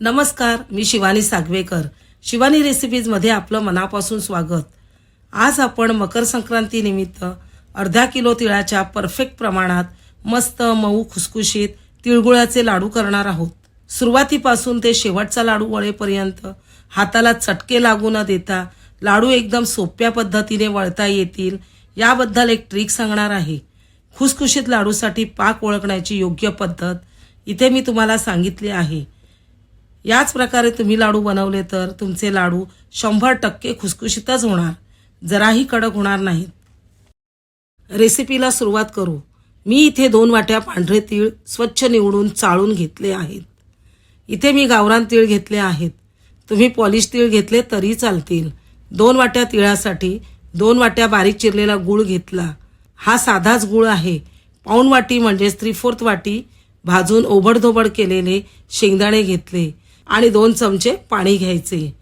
नमस्कार मी शिवानी सागवेकर. शिवानी रेसिपीजमध्ये आपलं मनापासून स्वागत. आज आपण मकर संक्रांतीनिमित्त अर्धा किलो तिळाच्या परफेक्ट प्रमाणात मस्त मऊ खुसखुशीत तिळगुळाचे लाडू करणार आहोत. सुरुवातीपासून ते शेवटचा लाडू वळेपर्यंत हाताला चटके लागू न देता लाडू एकदम सोप्या पद्धतीने वळता येतील याबद्दल एक ट्रिक सांगणार आहे. खुसखुशीत लाडूसाठी पाक ओळखण्याची योग्य पद्धत इथे मी तुम्हाला सांगितली आहे. याच प्रकारे तुम्ही लाडू बनवले तर तुमचे लाडू शंभर टक्के खुसखुशीतच होणार. जराही कडक होणार नाहीत. रेसिपीला सुरुवात करू. मी इथे दोन वाट्या पांढरे तीळ स्वच्छ निवडून चाळून घेतले आहेत. इथे मी गावरान तीळ घेतले आहेत. तुम्ही पॉलिश तीळ घेतले तरी चालतील. दोन वाट्या तिळासाठी दोन वाट्या बारीक चिरलेला गूळ घेतला. हा साधाच गूळ आहे. पाऊण वाटी म्हणजेच थ्री फोर्थ वाटी भाजून ओबडधोबड केलेले शेंगदाणे घेतले. आणि दोन चमचे पाणी घ्यायचे.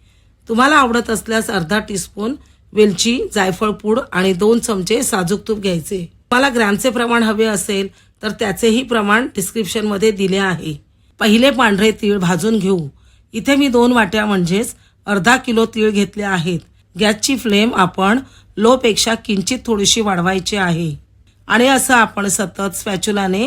तुम्हाला आवडत असल्यास अर्धा टीस्पून वेलची जायफळ पूड आणि दोन चमचे साजूक तूप घ्यायचे. तुम्हाला ग्रॅमचे प्रमाण हवे असेल तर त्याचेही प्रमाण डिस्क्रिप्शनमध्ये दिले आहे. पहिले पांढरे तीळ भाजून घेऊ. इथे मी दोन वाट्या म्हणजेच अर्धा किलो तीळ घेतले आहेत. गॅसची फ्लेम आपण लोपेक्षा किंचित थोडीशी वाढवायची आहे. आणि असं आपण सतत स्पॅच्युलाने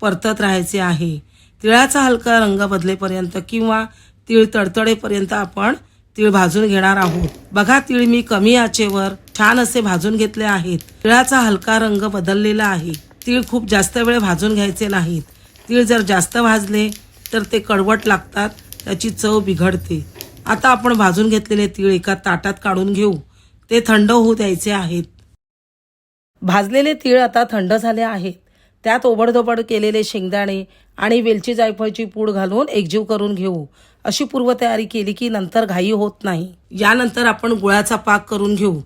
परतत राहायचे आहे. तिळाचा हलका रंग बदलेपर्यंत किंवा तीळ तडतडेपर्यंत आपण तीळ भाजून घेणार आहोत. बघा तीळ मी कमी आचेवर छान असे भाजून घेतले आहेत. तिळाचा हलका रंग बदललेला आहे. तीळ खूप जास्त वेळ भाजून घ्यायचे नाहीत. तीळ जर जास्त भाजले तर ते कडवट लागतात त्याची चव बिघडते. आता आपण भाजून घेतलेले तीळ एका ताटात काढून घेऊ. ते थंड होऊ द्यायचे आहेत. भाजलेले तीळ आता थंड झाले आहेत. त्यात ओबडधोबड केलेले शेंगदाणे आणि वेलची जायफळची पूड घालून एकजीव करून घेऊ. अशी पूर्वतयारी केली की नंतर घाई होत नाही. यानंतर आपण गुळाचा पाक करून घेऊ.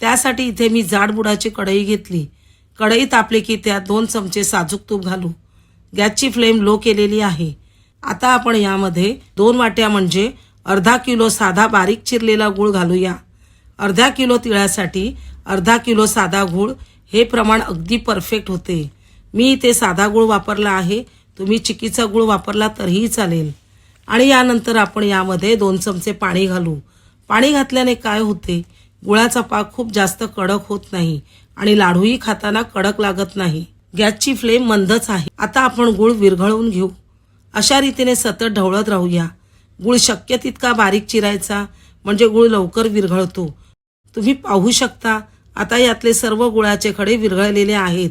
त्यासाठी इथे मी जाडबुडाची कढई घेतली. कढई तापली की त्यात दोन चमचे साजूक तूप घालू. गॅसची फ्लेम लो केलेली आहे. आता आपण यामध्ये दोन वाट्या म्हणजे अर्धा किलो साधा बारीक चिरलेला गूळ घालूया. अर्धा किलो तिळासाठी अर्धा किलो साधा गूळ हे प्रमाण अगदी परफेक्ट होते. मी इथे साधा गूळ वापरला आहे. तुम्ही चिकीचा गूळ वापरला तरीही चालेल. आणि यानंतर आपण यामध्ये दोन चमचे पाणी घालू. पाणी घातल्याने काय होते? गुळाचा पाक खूप जास्त कडक होत नाही आणि लाडूही खाताना कडक लागत नाही. गॅसची फ्लेम मंदच आहे. आता आपण गुळ विरघळवून घेऊ. अशा रीतीने सतत ढवळत राहूया. गुळ शक्य तितका बारीक चिरायचा म्हणजे गुळ लवकर विरघळतो. तुम्ही पाहू शकता आता यातले सर्व गुळाचे खडे विरघळलेले आहेत.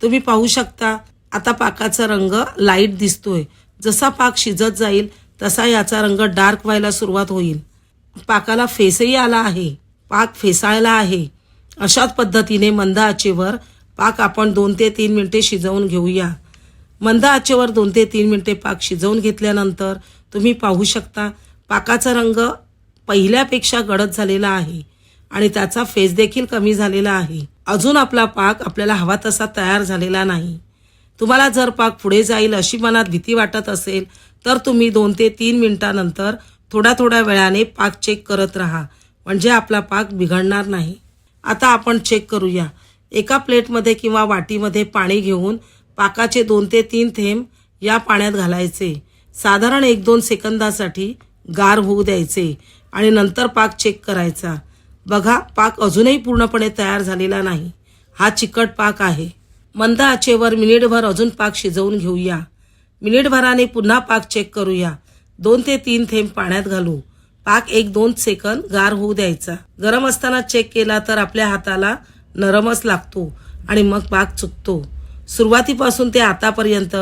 तुम्ही पाहू शकता आता पाकाचा रंग लाइट दिसतोय. जसा पाक शिजत जाईल तसा याचा रंग डार्क व्हायला सुरुवात होईल. पाकाला फेसही आला आहे पाक फेसाळला आहे. अशाच पद्धतीने मंद आचेवर पाक आपण दोन ते तीन मिनटे शिजवून घेऊया. मंद आचेवर दोन ते तीन मिनटे पाक शिजवून घेतल्यानंतर तुम्ही पाहू शकता पाकाचा रंग पहिल्यापेक्षा गडद झालेला आहे आणि त्याचा फेस देखील कमी झालेला आहे. अजून आपला पाक आपल्याला हवा तसा तयार झालेला नाही. तुम्हाला जर पाक पुढे जाईल अशी मनात भीती वाटत असेल तर तुम्ही दोन ते तीन मिनिटानंतर थोड्या थोड्या वेळाने पाक चेक करत राहा. म्हणजे आपला पाक बिघडणार नाही. आता आपण चेक करूया. एका प्लेटमध्ये किंवा वाटीमध्ये पाणी घेऊन पाकाचे दोन ते तीन थेंब या पाण्यात घालायचे. साधारण एक दोन सेकंदासाठी गार होऊ द्यायचे आणि नंतर पाक चेक करायचा. बघा पाक अजूनही पूर्णपणे तयार झालेला नाही. हा चिकट पाक आहे. मंद आचेवर मिनिटभर अजून पाक शिजवून घेऊया. मिनिटभराने पुन्हा पाक चेक करूया. दोन ते तीन थेंब पाण्यात घालू. पाक एक दोन सेकंद गार होऊ द्यायचा. गरम असताना चेक केला तर आपल्या हाताला नरमच लागतो आणि मग पाक चुकतो. सुरुवातीपासून ते आतापर्यंत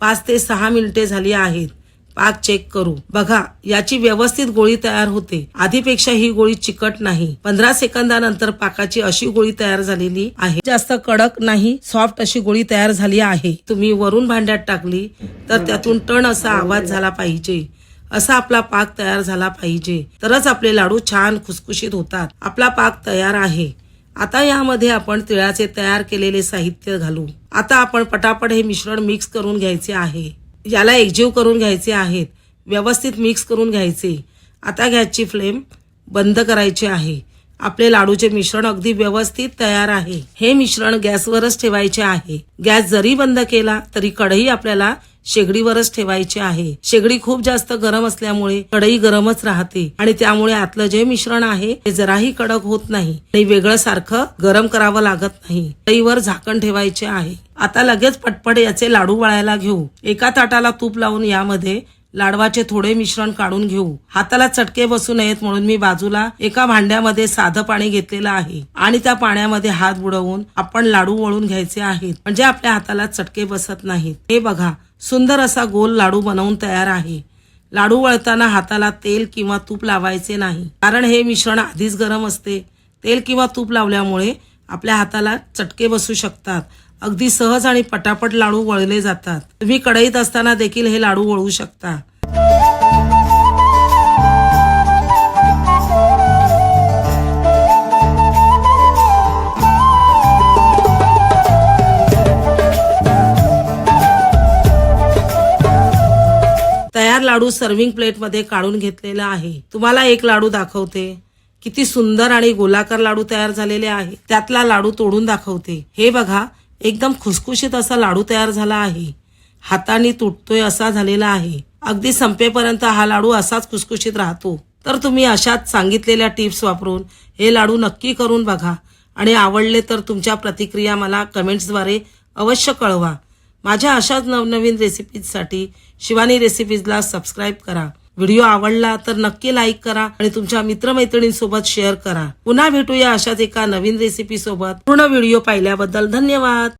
पाच ते सहा मिनिटे झाली आहेत. पाक चेक करू. बघा याची व्यवस्थित गोळी तयार होते. आधीपेक्षा ही गोळी चिकट नाही. पंधरा सेकंदानंतर पाकाची अशी गोळी तयार झालेली आहे. जास्त कडक नाही सॉफ्ट अशी गोळी तयार झाली आहे. तुम्ही वरून भांड्यात टाकली तर त्यातून टण असा आवाज झाला पाहिजे. असा आपला पाक तयार झाला पाहिजे. तरच आपले लाडू छान खुसखुशीत होतात. आपला पाक तयार आहे. आता यामध्ये आपण तिळाचे तयार केलेले साहित्य घालू. आता आपण पटापट हे मिश्रण मिक्स करून घ्यायचे आहे. याला एकजीव करून घ्यायचे आहेत. व्यवस्थित मिक्स करून घ्यायचे. आता गॅसची फ्लेम बंद करायची आहे. आपले लाडूचे मिश्रण अगदी व्यवस्थित तयार आहे. हे मिश्रण गॅसवरच ठेवायचे आहे. गॅस जरी बंद केला तरी कढई आपल्याला शेगडीवरच ठेवायचे आहे. शेगडी खूप जास्त गरम असल्यामुळे कढई गरमच राहते आणि त्यामुळे आतलं जे मिश्रण आहे ते जराही कडक होत नाही. आणि वेगळं सारखं गरम करावं लागत नाही. कढईवर झाकण ठेवायचे आहे. आता लगेच पटपट याचे लाडू वळायला घेऊ. एका ताटाला तूप लावून यामध्ये लाडवाचे थोडे मिश्रण काढून घेऊ. हाताला चटके बसू नयेत म्हणून मी बाजूला एका भांड्यामध्ये साधं पाणी घेतलेलं आहे. आणि त्या पाण्यामध्ये हात बुडवून आपण लाडू वळून घ्यायचे आहेत. म्हणजे आपल्या हाताला चटके बसत नाहीत. हे बघा सुंदर असा गोल लाडू बनवून तयार आहे. लाडू वळताना हाताला तेल किंवा तूप लावायचे नाही. कारण हे मिश्रण आधीच गरम असते. तेल किंवा तूप लावल्यामुळे आपल्या हाताला चटके बसू शकतात. अगदी सहज आणि पटापट लाडू वळले जातात. तुम्ही कढईत असताना देखील हे लाडू वळू शकता. तयार लाडू सर्विंग प्लेटमध्ये काढून घेतलेला आहे. तुम्हाला एक लाडू दाखवते. किती सुंदर आणि गोलाकार लाडू तयार झालेले आहे. त्यातला लाडू तोडून दाखवते. हे बघा एकदम खुसखुशीत असा लाडू तयार झाला आहे. हाताने तुटतोय असा झालेला आहे. अगदी संपेपर्यंत हा लाडू असाच खुसखुशीत राहतो. तर तुम्ही अशाच सांगितलेल्या टिप्स वापरून हे लाडू नक्की करून बघा. आणि आवडले तर तुमच्या प्रतिक्रिया मला कमेंट्सद्वारे अवश्य कळवा. माझ्या अशाच नवनवीन रेसिपीजसाठी शिवानी रेसिपीजला सबस्क्राईब करा. व्हिडिओ आवडला तर नक्की लाईक करा आणि तुमच्या मित्रमैत्रिणींसोबत शेअर करा. पुन्हा भेटूया अशाच एका नवीन रेसिपी सोबत. पूर्ण व्हिडिओ पाहिल्याबद्दल धन्यवाद.